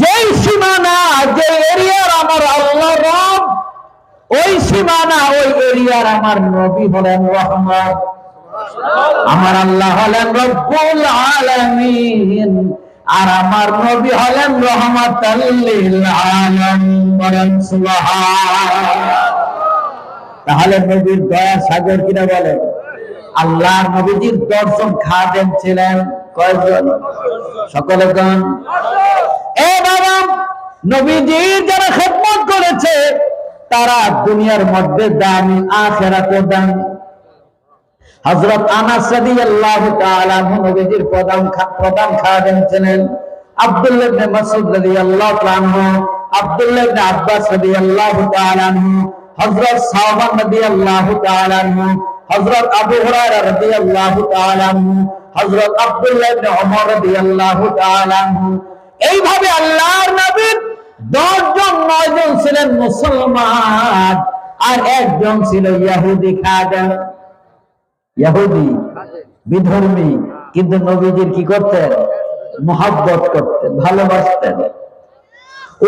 যেই সীমানা, যে এরিয়ার আমার আল্লাহ রব, ওই সীমানা, ওই এরিয়ার আমার নবী হলেন রহমত আমার আল্লাহ হলেন রব্বুল আলামিন, আর আমার নবী হলেন রহমাতাল লিল আলামিন বলেন সুবহান তাহলে নবীর দয়া সাগর কিনা বলে? আল্লাহ নবীজির দর্শন খাদেম ছিলেন কয়জন? সকলে গান এ বাবা নবীজির যারা খেদমত করেছে, তারা দুনিয়ার মধ্যে দামি, আখেরাতে দামি। হযরত আনাস রাদিয়াল্লাহু তাআলা নবীজির প্রধান প্রধান ছিলেন। আব্দুল্লাহ এইভাবে আল্লাহর নবীর দশজন, নয়জন ছিলেন মুসলমান, আর একজন ছিল ইহুদি খাদেম। ইহুদি বিধর্মী, কিন্তু নবীজির কি করতেন? মহাব্বত করতেন, ভালোবাসতেন।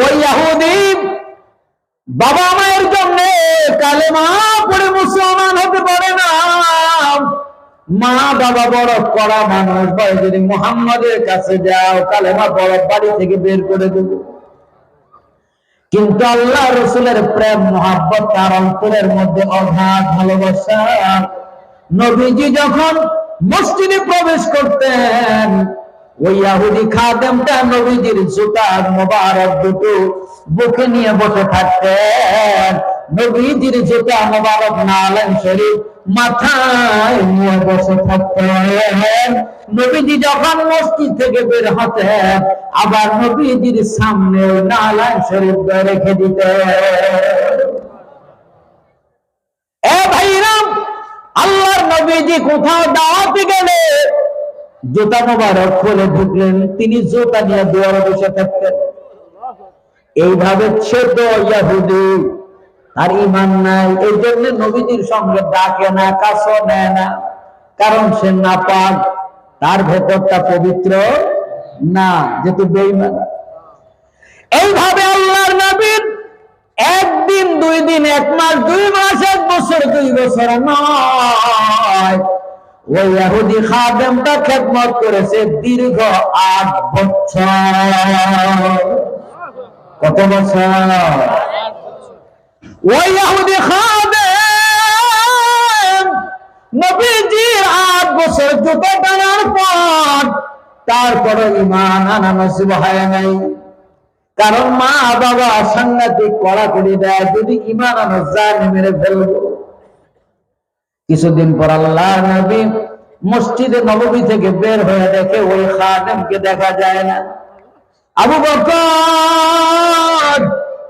ওই ইহুদি বাবা মায়ের জন্য কালেমা পড়ে মা বাবা বড় কড়া মানুষ বলে যদি মুহাম্মাদের কাছে যাও কালেমা বড় বাড়ি থেকে বের করে দেবো। কিন্তু আল্লাহ রসুলের প্রেম, মহাব্বত, তার অন্তরের মধ্যে অগাধ ভালোবাসা। নবীজি যখন মসজিদে প্রবেশ করতেন, ওই ইয়াহুদি খাদেমটা নবীজির জুতার মোবারক দুটো বুকে নিয়ে বসে থাকতেন। নবীজির জুতা মোবারক নালেন শরীফ মাথায় নিয়ে বসে নবীজি যখন মসজিদ থেকে বের হতেন, আবার নবীজির সামনে নালান শরীফ রেখে দিতেন। এ আল্লাহর কোথাও দাওয়াতে গেলে জুতা মোবারক খুলে ঢুকলেন। তিনি জুতা নিয়ে দুয়ারে বসে থাকতেন। এইভাবে ছোট ইয়াহুদি আর ইমান নাই, এই জন্য নবীজির সঙ্গে ডাকে না কাছে নেয় না। কারণ সে নাপাক, তার ভেতরটা পবিত্র না, যেহেতু বেইমান এইভাবে আল্লাহর নবীর একদিন, দুই দিন, এক মাস, দুই মাস, এক বছর, দুই বছর নয়। ওই ইহুদি খাদেমটা খেদমত করেছে দীর্ঘ আট বছর। কত বছর? ওই ইহুদি খাদেম নবীজির আট বছর জুতো টানার পর তারপরে ইমান আনা নসিব হয় নাই। কারণ মা বাবা সাংঘাতিক কড়াকড়ি দেয়, যদি ইমান আনো জানি মেরে ফেলব। কিছুদিন পর আল্লাহ নবী মসজিদে নবমী থেকে বের হয়ে দেখে ওই খাদেমকে দেখা যায় না। আবু বকর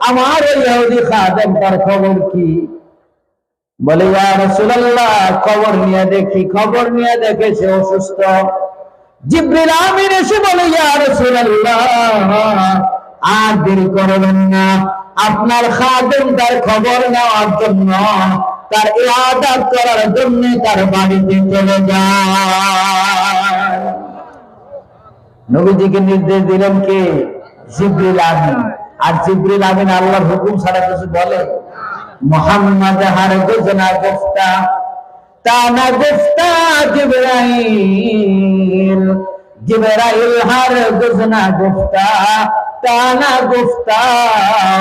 আমার ইহুদি খাদেম, তার খবর কি? বলে খবর নিয়ে দেখি, খবর নিয়ে দেখে সে অসুস্থ। জিব্রিল এসে বলে আর দেরি করবেন না। আপনার খাদেম তার খবর নেওয়ার জন্য, তার ইবাদত করার জন্য তার বাড়িতে চলে যায়। নবীজিকে নির্দেশ দিলেন কে? জিব্রিল আমিন। আর জিব্রিল আমিন আল্লাহর হুকুম ছাড়া কিছু বলে? মোহাম্মদ হার গোজনা গোফতা, তানা গোফতা জিব্রাইল। জিব্রাইল হার গোজনা গোফতা, তানা গোফতা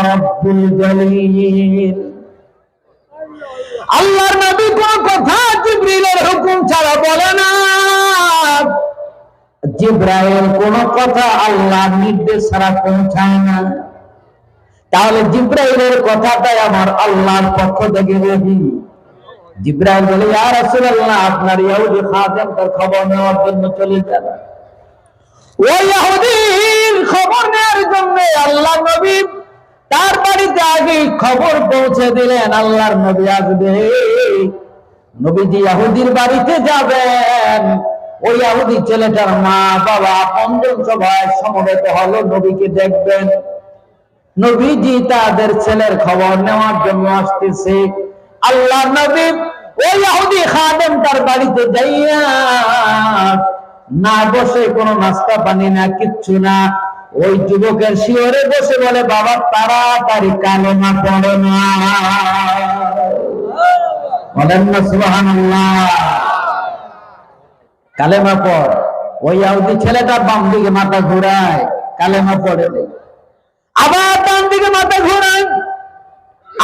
রব্বুল জলিল। আল্লাহর নবী কোন কথা জিব্রিলের হুকুম ছাড়া বলে না। জিব্রাইল কোন কথা আল্লাহর নির্দেশ ছাড়া পৌঁছায় না। তাহলে জিব্রাইলের কথাটাই আমার আল্লাহর পক্ষ থেকে রহি জিব্রাইল বলে, ইয়া রাসূলুল্লাহ, আপনার ইহুদি খাদেম তার খবর নেওয়ার জন্য চলে যান। ওই ইহুদির খবর নেওয়ার জন্য আল্লাহ নবী তার বাড়িতে আগে খবর পৌঁছে দিলেন, আল্লাহর নবী আসবে। নবীজি ইহুদির বাড়িতে যাবেন। ওই ইহুদি ছেলেটার মা বাবা পঞ্চম সভায় সমবেত হলো, নবীকে দেখবেন। নবীজি তাদের ছেলের খবর নেওয়ার জন্য আসতেছে। আল্লাহ নবী ওই ইহুদি খাদেম তার বাড়িতে যাইয়া না বসে কোনো নাস্তা পানি না কিচ্ছু না, ওই যুবকের শিওরে বসে বলে, বাবা, তাড়াতাড়ি কালেমা পড়ে না। বলেন না, সুবহানাল্লাহ। কালেমা পড়। ওই আউদি ছেলেটা বাম দিকে মাথা ঘুরায়, কালেমা পড়ে নেই আবার ডান দিকে মাথা ঘুরায়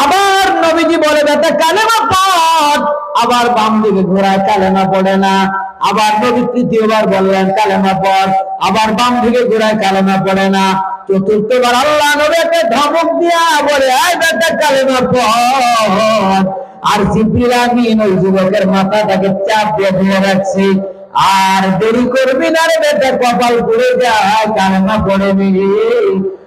আবার নবীজি বলে বেটা কালেমা পড় আবার বাম দিকে ঘোরায়, কালেমা পড়ে না। আবার নবী তৃতীয়বার বললেন, কালেমা পড়। আবার বাম দিকে ঘোরায়, কালেমা পড়ে না। চতুর্থবার আল্লাহ নবী একটা ধমক দিয়া বলে আয় বেটা কালেমা পড়। আর জিব্রিল আমিন ওই যুবকের মাথাটাকে চাপ দিয়ে ধরে রাখছে। আর দেরি করবি না রে বেটা, কপাল পুড়ে যায়, কালেমা পড়ে নিবি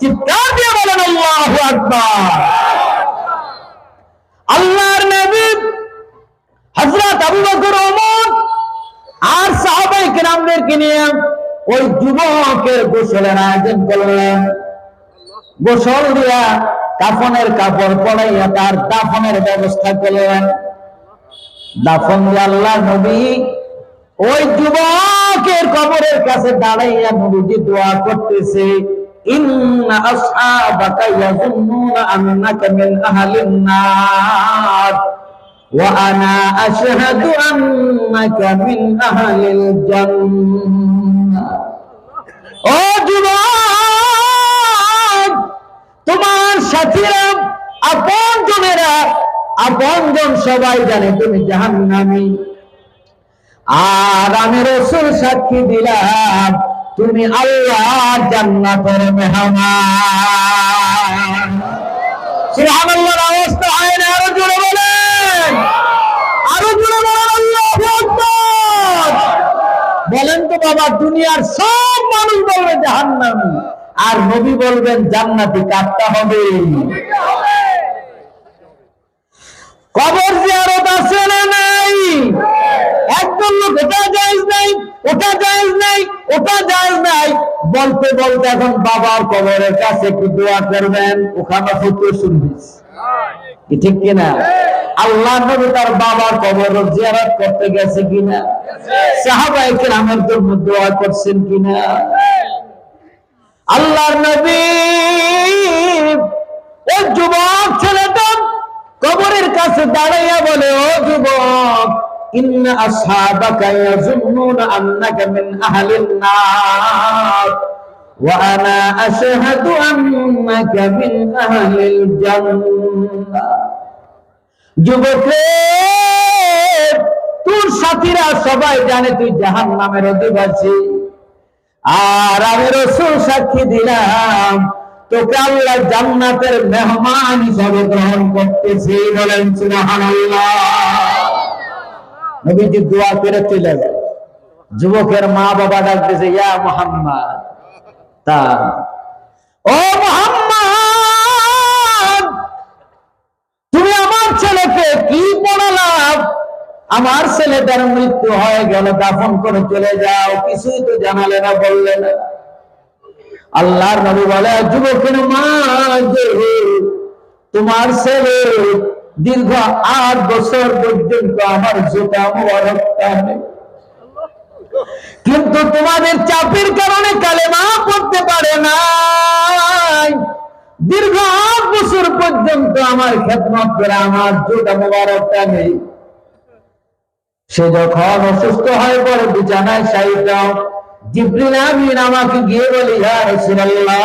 চিৎকার দিয়ে বলেন, আল্লাহু আল্লাহর নবী হযরত আবু বকর ওমর আর কেরামদেরকে নিয়ে ওই যুবকের গোসলের আয়োজন করলেন। গোসল দিয়া কাফনের কাপড় পরাইয়া তার দাফনের ব্যবস্থা করলেন। দাফন আল্লাহ নবী ওই যুবকের কবরের কাছে দাঁড়াইয়া নবীজি দোয়া করতেছে। তোমার সাথীরা আপন জনেরা আপন জন সবাই জানে তুমি জাহান্নামী। আর আমি রসুল সাক্ষী দিলাম তুমি আল্লাহ জান্নাতের মেহমান। সুবহানাল্লাহর অবস্থা হয় না, আরও জোরে বলেন। আরও জোরে বলেন, আল্লাহু আকবার। বলেন তো বাবা, দুনিয়ার সব মানুষ বলবে জাহান্নামী, আর নবী বলবেন জান্নাতি কাটতে হবে। কবর জিয়ারত আছে না নাই? একদম লোক ওটা জায়েজ নাই, ওটা জায়েজ নাই, ওটা জায়েজ নাই। বলতে বলতে এখন বাবার কবরের কাছে একটু দোয়া করবেন, ওখানে শুনবিস ঠিক কিনা? আল্লাহ নবী তার বাবার কবর করতে গেছে কিনা? কেরামের জন্য দোয়া করছেন কিনা? আল্লাহর নবী যুবক ছেলেটা কবরের কাছে দাঁড়াইয়া বলে, ও যুবক আসহাবাকা ইয়াজুন্নুনা আন্নাকা মিন আহলিন নার ওয়া আনা আশহাদু আন্নাকা মিন আহলিল জান্নাহ যুবক, তোর সাথীরা সবাই জানে তুই জাহান নামের অধিবাসী। আর আমি রসুল সাক্ষী দিলাম, তোকে আল্লাহ জান্নাতের মেহমান হিসাবে গ্রহণ করতেছি বলেন সুবহানাল্লাহ। নবীজি দোয়া করে চলে গেল। যুবকের মা বাবা ডাকতেছে, ইয়া মুহাম্মদ, তা। ও মুহাম্মদ, তুমি আমার ছেলেকে কি পড়ালাম আমার ছেলেটার মৃত্যু হয়ে গেল, দাফন করে চলে যাও। কিছুই তো জানালে না, বললে না। আল্লাহর নবী বলে, যুবকের মা তোমার ছেলে দীর্ঘ আট বছর পর্যন্ত আমার জোটা মোবারক টানে কিন্তু তোমাদের চাপের কারণে কালেমা পড়তে পারে না দীর্ঘ আট বছর পর্যন্ত আমার খেদমত করে আমার জোটা মোবারকটা নেই সে যখন অসুস্থ হয়ে পড়ে, বিছানায় শায়িত জিব্রিল আমিন আমাকে গিয়ে বলি রাসূলুল্লাহ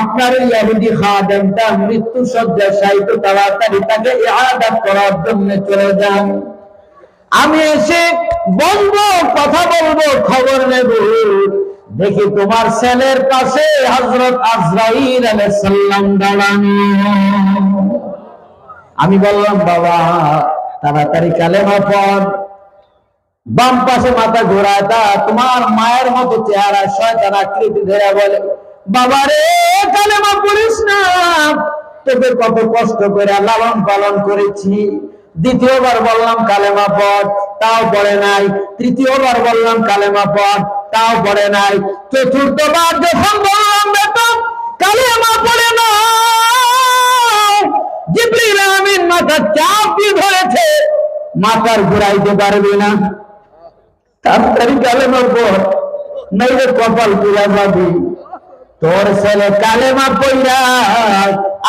আপনার এই খাদেমটা মৃত্যু সজ্জায় শায়িত তাড়াতাড়ি তাকে ইআদাত করার জন্য চলে যান। আমি এসে বলব কথা বলব, খবর নেব। দেখি তোমার ছেলের পাশে হযরত আজরাইল আলাইহিস সালাম দাঁড়ানো। আমি বললাম, বাবা, তাড়াতাড়ি কালেমা পড়। বাম পাশে মাথা ঘোরায় তা, তোমার মায়ের মতো চেহারা শয়তান আকৃতি ধরে বলে বাবারে কালেমা পড়িস না কত কষ্ট করে লালন পালন করেছি। দ্বিতীয়বার বললাম, কালেমা পড়। তাও পড়ে নাই। তৃতীয়বার বললাম, কালেমা পড়। তাও পড়ে নাই। চতুর্থবার যখন বললাম, বেটা, কালেমা পড়ে না। আমিন মাথা চাপ দিয়ে ধরেছে। মাথার ঘুরাইতে পারবে না। তাড়াতাড়ি কালেমা কপাল পুরা যাবে। তোর ছেলে কালেমা পইরা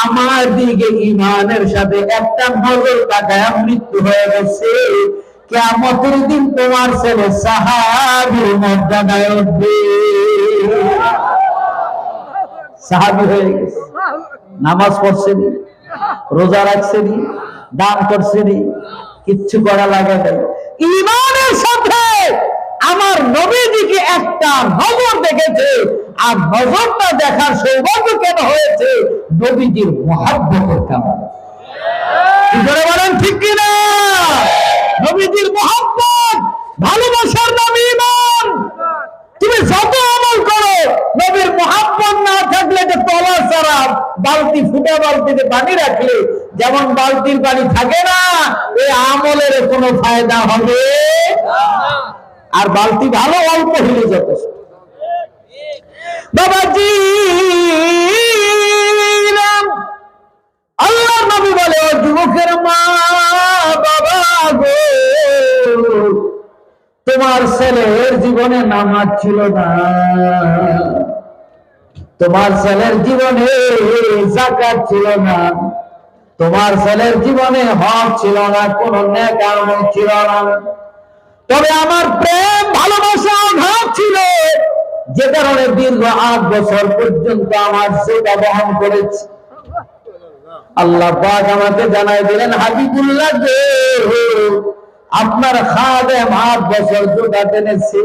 আমার দিকে ইমানের সাথে একটা নজর তাকায় মৃত্যু হয়ে গেছে। কেমতের দিন তোমার ছেলে সাহাবির মর্যাদায় উঠবে সাহাবি হয়ে গেছে। নামাজ পড়ছেনি, রোজা রাখছেনি, দান করছেনি, কিচ্ছু করা লাগে নাই। ইমানের সাথে আমার নবীজিকে একটা নজর আর নজরটা দেখার সৌভাগ্য কেন হয়েছে? নবীজির মহাব্বতের কারণে বলেন, ঠিক কিনা? নবীজির মহাব্বত, ভালোবাসার নাম ইমান তুমি যত আমল করো, নবীর মহাব্বত না থাকলে যে তলা ছাড়া বালতি ফুটা বালতিতে পানি রাখলে যেমন বালতির পানি থাকে না এই আমলের কোনো ফায়দা হবে আর বালতি ভালো, অল্প হলে যথেষ্ট। বাবাজি আল্লাহ নবী বলে, ও যুবকের মা, বাবা গো, তোমার ছেলের জীবনে নামাজ ছিল না। তোমার ছেলের জীবনে জাকাত ছিল না। তোমার ছেলের জীবনে হক ছিল না, কোন আমল ছিল না। তবে আমার প্রেম, ভালোবাসা অভাব ছিল। যে কারণে দীর্ঘ আট বছর পর্যন্ত আমার সেটা বহন করেছে। আল্লাহ আমাকে জানাই দিলেন, হাবিবুল্লাহ যে আপনার খাদেম আট বছর জোটা টেনেছে।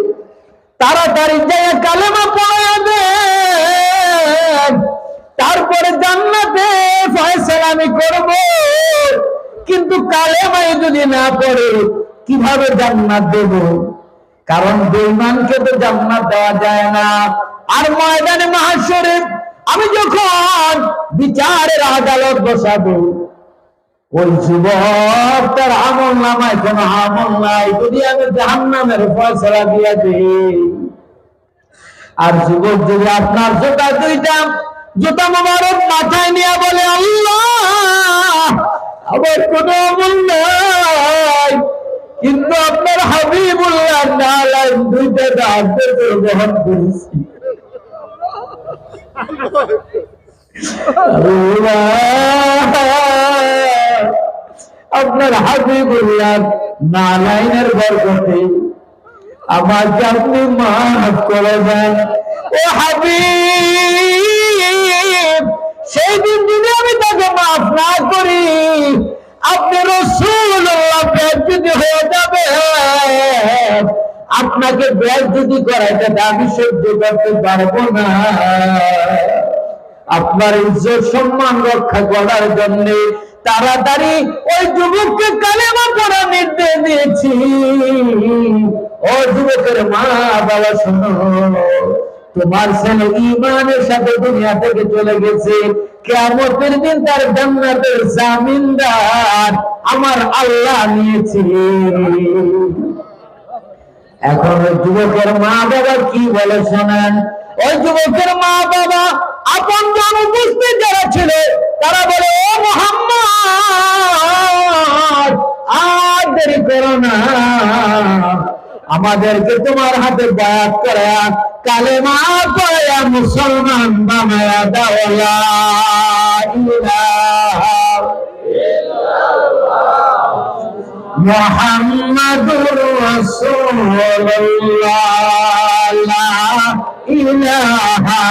তাড়াতাড়ি কালেমা পড়ে তারপরে জান্নাতে ফয়সালা আমি করব। কিন্তু কালেমাই যদি না পড়ে, কীভাবে জান্নাত দেব? কারণ বেঈমানকে তো জান্নাত দেওয়া যায় না। আর ময়দানে মাহাশরে আমি যখন বিচারের আদালত বসাবো, ওই যুবক তার আমল নামায়, কোন আমল নাই, যদি আমি জাহান্নামের ফয়সলা দিয়ে দিই। আর যুবক যদি আপনার জোতা দুইটা, জুতা মোবারক মাথায় নিয়ে বলে, আল্লাহ, আমার কোনো আমল নাই। কিন্তু আপনার হাবিবুল্লাহ নালায় দুইটা দাঁড়তে গ্রহণ করেছি। আপনার হাবিবুল্লাহ নালাইনের বরকতে আমাকে আপনি মাফ করে দেন। ও হাবিব, সেই দিন যদি আমি তাকে মাফ না করি আপনি রসুল্লাহ যদি হয়ে যাবে। আপনাকে ব্যাগ যদি করাইতে আমি সহ্য করতে পারব না। আপনার ইজ্জত, সম্মান রক্ষা করার জন্য তাড়াতাড়ি ওই যুবককে কালেমা পড়া নির্দেশ দিয়েছি। ও যুবকের মা বাবা শোনো। তোমার ছেলে ইমানের সাথে দুনিয়া থেকে চলে গেছে। কেমতের দিন তার জান্নাতের জামিনদার আমার আল্লাহ নিয়েছে। এখন ওই যুবকের মা বাবা কি বলে শোনেন? ওই যুবকের মা বাবা আপন জন উপস্থিত যারা ছিল, তারা বলে, ও মোহাম্মদ, আর দেরি করো না। আমাদেরকে তোমার হাতে বায়াত করা কালেমা পয়া মুসলমান বানায়া ইলাহা মোহাম্মদুর রাসূলুল্লাহ ইলাহা